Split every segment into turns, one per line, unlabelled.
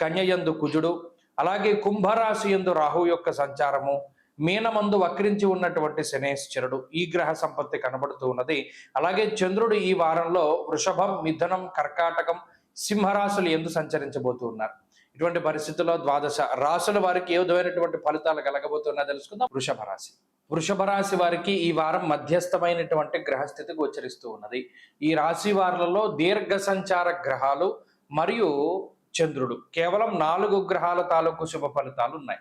కన్యయందు కుజుడు అలాగే కుంభరాశి యందు రాహు యొక్క సంచారము మీనమందు వక్రించి ఉన్నటువంటి శనేశ్వరుడు ఈ గ్రహ సంపత్తి కనబడుతూ ఉన్నది. అలాగే చంద్రుడు ఈ వారంలో వృషభం మిథునం కర్కాటకం సింహరాశులు ఎందు సంచరించబోతూ ఉన్నారు. ఇటువంటి పరిస్థితుల్లో ద్వాదశ రాశుల వారికి ఏ విధమైనటువంటి ఫలితాలు కలగబోతున్నా తెలుసుకుందాం. వృషభ రాశి. వృషభ రాశి వారికి ఈ వారం మధ్యస్థమైనటువంటి గ్రహస్థితి గోచరిస్తూ ఉన్నది. ఈ రాశి వారులలో దీర్ఘ సంచార గ్రహాలు మరియు చంద్రుడు. కేవలం నాలుగు గ్రహాల తాలూకు శుభ ఫలితాలు ఉన్నాయి.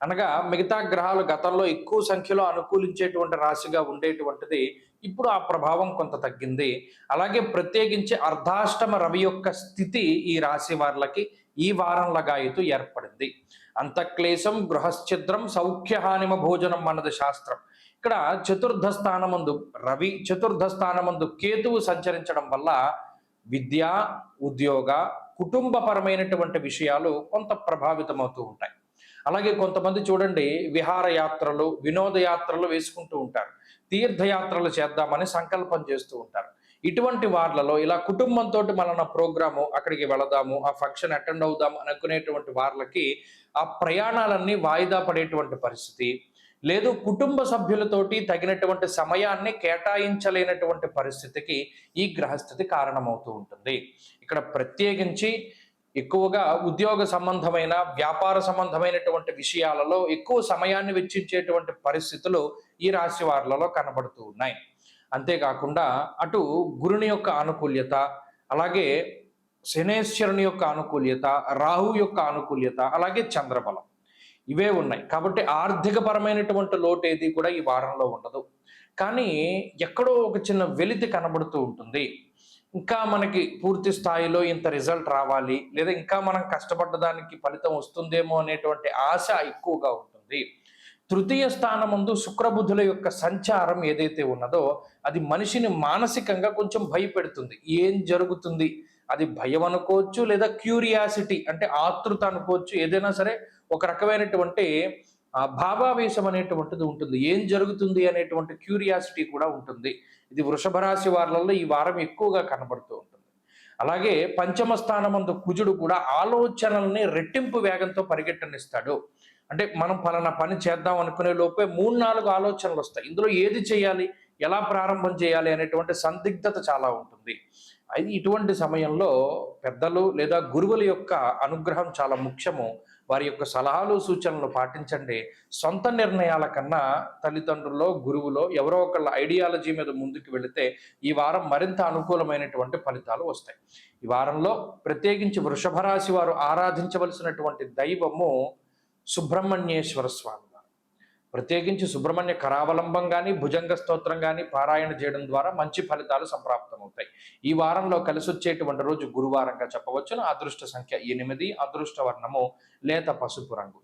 అనగా మిగతా గ్రహాలు గతంలో ఎక్కువ సంఖ్యలో అనుకూలించేటువంటి రాశిగా ఉండేటువంటిది ఇప్పుడు ఆ ప్రభావం కొంత తగ్గింది. అలాగే ప్రత్యేకించి అర్ధాష్టమ రవి యొక్క స్థితి ఈ రాశి వారులకి ఈ వారం లగాయతు ఏర్పడింది. అంతక్లేశం గృహశ్చిద్రం సౌఖ్యహానిమ భోజనం అన్నది శాస్త్రం. ఇక్కడ చతుర్థ స్థానమందు రవి చతుర్థ స్థానమందు కేతువు సంచరించడం వల్ల విద్య ఉద్యోగ కుటుంబపరమైనటువంటి విషయాలు కొంత ప్రభావితమవుతూ ఉంటాయి. అలాగే కొంతమంది చూడండి విహారయాత్రలు వినోదయాత్రలు వేసుకుంటూ ఉంటారు. తీర్థయాత్రలు చేద్దామని సంకల్పం చేస్తూ ఉంటారు. ఇటువంటి వార్లలో ఇలా కుటుంబంతో మన ప్రోగ్రాము అక్కడికి వెళదాము ఆ ఫంక్షన్ అటెండ్ అవుదాం అనుకునేటువంటి వార్లకి ఆ ప్రయాణాలన్నీ వాయిదా పడేటువంటి పరిస్థితి లేదు కుటుంబ సభ్యులతోటి తగినటువంటి సమయాన్ని కేటాయించలేనటువంటి పరిస్థితికి ఈ గ్రహస్థితి కారణమవుతూ ఉంటుంది. ఇక్కడ ప్రత్యేకించి ఎక్కువగా ఉద్యోగ సంబంధమైన వ్యాపార సంబంధమైనటువంటి విషయాలలో ఎక్కువ సమయాన్ని వెచ్చించేటువంటి పరిస్థితులు ఈ రాశి వారులలో కనబడుతూ ఉన్నాయి. అంతేకాకుండా అటు గురుని యొక్క ఆనుకూల్యత అలాగే శనేశ్వరుని యొక్క ఆనుకూల్యత రాహు యొక్క ఆనుకూల్యత అలాగే చంద్రబలం. ఇవే ఉన్నాయి. కాబట్టి ఆర్థిక పరమైనటువంటి లోటు ఏది కూడా ఈ వారంలో ఉండదు. కానీ ఎక్కడో ఒక చిన్న వెలితి కనబడుతూ ఉంటుంది. ఇంకా మనకి పూర్తి స్థాయిలో ఇంత రిజల్ట్ రావాలి లేదా ఇంకా మనం కష్టపడ్డదానికి ఫలితం వస్తుందేమో అనేటువంటి ఆశ ఎక్కువగా ఉంటుంది. తృతీయ స్థానం ముందు శుక్రబుద్ధుల యొక్క సంచారం ఏదైతే ఉన్నదో అది మనిషిని మానసికంగా కొంచెం భయపెడుతుంది. ఏం జరుగుతుంది? అది భయం అనుకోవచ్చు లేదా క్యూరియాసిటీ అంటే ఆతృత అనుకోవచ్చు. ఏదైనా సరే ఒక రకమైనటువంటి భావావేశం అనేటువంటిది ఉంటుంది. ఏం జరుగుతుంది అనేటువంటి క్యూరియాసిటీ కూడా ఉంటుంది. ఇది వృషభ రాశి వారిలో ఈ వారం ఎక్కువగా కనబడుతూ ఉంటుంది. అలాగే పంచమ స్థానమందు కుజుడు కూడా ఆలోచనల్ని రెట్టింపు వేగంతో పరిగెట్టనిస్తాడు. అంటే మనం పలానా పని చేద్దాం అనుకునే లోపే మూడు నాలుగు ఆలోచనలు వస్తాయి. ఇందులో ఏది చేయాలి? ఎలా ప్రారంభం చేయాలి అనేటువంటి సందిగ్ధత చాలా ఉంటుంది. అది ఇటువంటి సమయంలో పెద్దలు లేదా గురువుల యొక్క అనుగ్రహం చాలా ముఖ్యము. వారి యొక్క సలహాలు సూచనలు పాటించండి. సొంత నిర్ణయాల కన్నా తల్లిదండ్రుల్లో గురువులో ఎవరో ఒకళ్ళ ఐడియాలజీ మీద ముందుకు వెళితే ఈ వారం మరింత అనుకూలమైనటువంటి ఫలితాలు వస్తాయి. ఈ వారంలో ప్రత్యేకించి వృషభ రాశి వారు ఆరాధించవలసినటువంటి దైవము సుబ్రహ్మణ్యేశ్వర స్వామి. ప్రత్యేకించి సుబ్రహ్మణ్య కరావలంబం కానీ భుజంగ స్తోత్రం కానీ పారాయణ చేయడం ద్వారా మంచి ఫలితాలు సంప్రాప్తమవుతాయి. ఈ వారంలో కలిసి వచ్చేటువంటి రోజు గురువారంగా చెప్పవచ్చును. అదృష్ట సంఖ్య ఎనిమిది అదృష్ట వర్ణము లేత పసుపు రంగు.